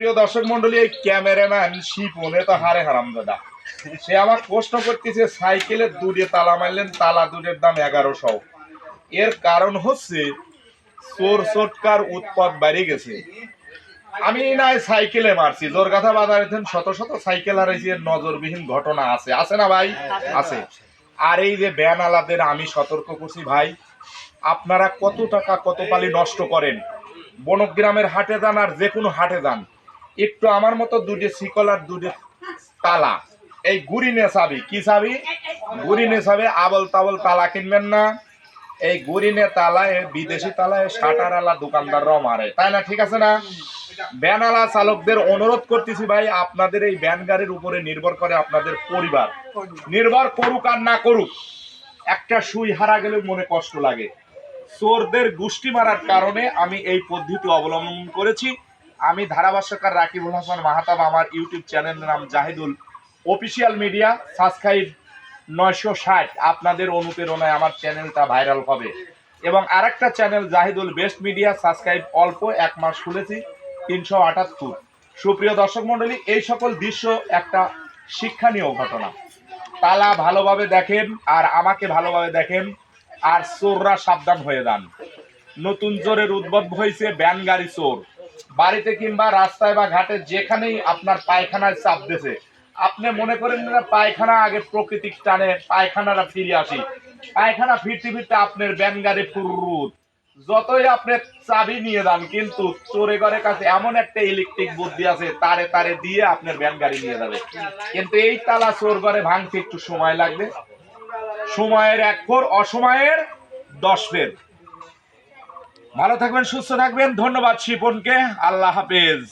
প্রিয় দর্শক মন্ডলী, এই ক্যামেরাম্যান শিপনে তো হারে হারাম দাদা। সে আমার প্রশ্ন করতেছে সাইকেলের দুটে তালা মারলেন, তালা দুটের দাম এগারোশো। এর কারণ হচ্ছে, চোর চোটকার উৎপাদ বেড়ে গেছে। আমি নাই সাইকেলে মারছি, জোর কথা বাজারেছেন শত শত সাইকেল হারাইছি এর নজরবিহীন ঘটনা আছে। আছে না ভাই? আছে। আর এই যে ব্যান আলাদের আমি সতর্ক করছি ভাই, আপনারা কত টাকা কত পালি নষ্ট করেন? বনগ্রামের হাটে যান আর যে কোনো হাটে যান। একটু আমার মতো দুটে শিকল আর দুটে তালা। এই গুড়ি নেশাবি কি চাবি গুড়ি নেশাবে আবল তাবল তালা কিনবেন না। এই গুড়ি নে তালায় বিদেশি তালায় আলা দোকানদাররাও মারে। তাই না? ঠিক আছে না? ব্যানালা চালকদের অনুরোধ করতেছি ভাই, আপনাদের এই ব্যান গাড়ির উপরে নির্ভর করে আপনাদের পরিবার। নির্ভর করুক আর না করুক, একটা সুই হারা গেলে মনে কষ্ট লাগে। চোরদের গোষ্ঠী মারার কারণে আমি এই পদ্ধতি অবলম্বন করেছি। আমি ধারাভাষ্যকার রাকিবুল হাসান মাহাতাব, আমার ইউটিউব চ্যানেলের নাম জাহিদুল। অফিসিয়াল মিডিয়া সাবস্ক্রাইব নয়শো ষাট। আপনাদের অনুপ্রেরণায় আমার চ্যানেলটা ভাইরাল হবে। এবং আরেকটা channel Zahidul, best media subscribe অল্প এক মাস খুলেছি, তিনশো আটাত্তর। সুপ্রিয় দর্শক মণ্ডলী, এই সকল দৃশ্য একটা শিক্ষণীয় ঘটনা। তালা ভালোভাবে দেখেন আর আমাকে ভালোভাবে দেখেন আর চোররা সাবধান হয়ে যান। নতুন চোরের উদ্ভব হয়েছে ব্যান গাড়ি চোর। বাড়িতে কিংবা রাস্তায় বা ঘাটে যেখানেই আপনার পায়খানায় চাপ দিয়েছে আপনি মনে করেন না পায়খানা আগে প্রকৃতিক টানে, পায়খানাটা ফিরে আসি। পায়খানা ফিরতে ফিরতে আপনার ব্যান গাড়ি ফুরুত যতই আপনি চাবি নিয়ে যান, কিন্তু চোরে ঘরের কাছে এমন একটা ইলেকট্রিক বুদ্ধি আছে, তারে তারে দিয়ে আপনার ব্যান গাড়ি নিয়ে যাবে। কিন্তু এই তালা চোর ঘরে ভাঙতে একটু সময় লাগবে। সময়ের এক ফোর অসময়ের দশ ফের। ভালো থাকবেন সুস্থ থাকবেন। ধন্যবাদ শিপনকে। আল্লাহ হাফেজ।